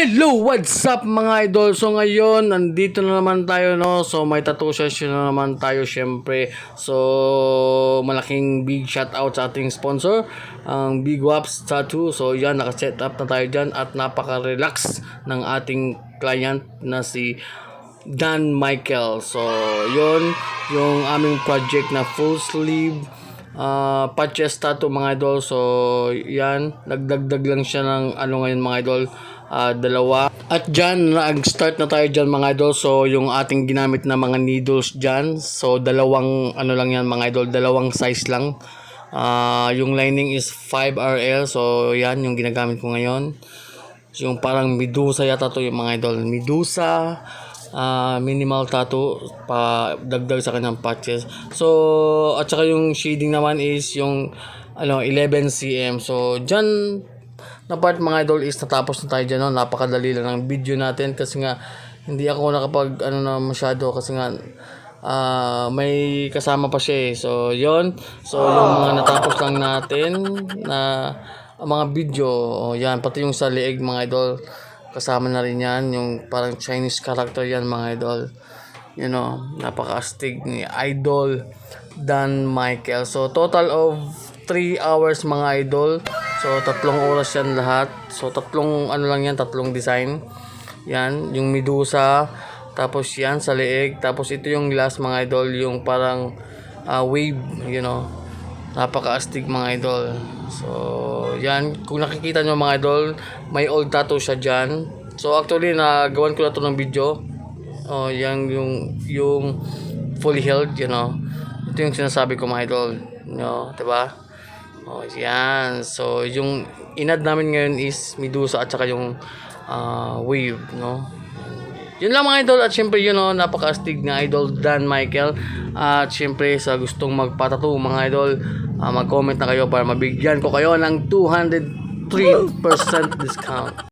Hello, what's up mga idol? So ngayon, nandito na naman tayo no. So may tattoo session na naman tayo syempre. So malaking big shout out sa ating sponsor, ang Big Waps Tattoo. So yan, naka-set up na tayo dyan at napaka-relax ng ating client na si Dan Michael. So yon yung aming project na full sleeve uh, patches tattoo mga idol. So, yan. Nagdagdag lang siya ng ano ngayon mga idol. Ah, dalawa. At dyan, nag-start na tayo dyan mga idol. So, yung ating ginamit na mga needles dyan. So, dalawang ano lang yan mga idol. Dalawang size lang. Ah, yung lining is 5RL. So, yan yung ginagamit ko ngayon. Yung parang Medusa yata to yung mga idol. Medusa, ah, minimal tattoo, pa dagdag sa kanyang patches. So, at saka yung shading naman is yung ano, 11 cm. So, dyan na part mga idol is natapos na tayo dyan. No? Napakadali lang ng video natin kasi nga hindi ako nakapag ano na masyado kasi nga ah, may kasama pa siya eh. So, yon So, yung mga natapos lang natin na mga video, oh, yan, pati yung sa leeg mga idol, kasama na rin yan, yung parang Chinese character yan mga idol. You know, napaka-astig ni Idol Dan Michael. So, total of 3 hours mga idol. So, tatlong oras yan lahat. So, tatlong ano lang yan, tatlong design. Yan, yung Medusa, tapos yan sa leeg, tapos ito yung last mga idol, yung parang ah, wave, you know. Napaka-astig mga idol. So, yan. Kung nakikita nyo mga idol, may old tattoo siya dyan. So, actually, nagawan ko na to ng video. Oh, yan yung, yung fully healed, you know. Ito yung sinasabi ko mga idol. No, 'di ba? Oh, yan. So, yung inad namin ngayon is Medusa at saka yung ah, wave, no? Yun lang mga idol at syempre yun know, napaka-astig na idol Dan Michael at syempre sa gustong magpatato mga idol ah, mag-comment na kayo para mabigyan ko kayo ng 203% discount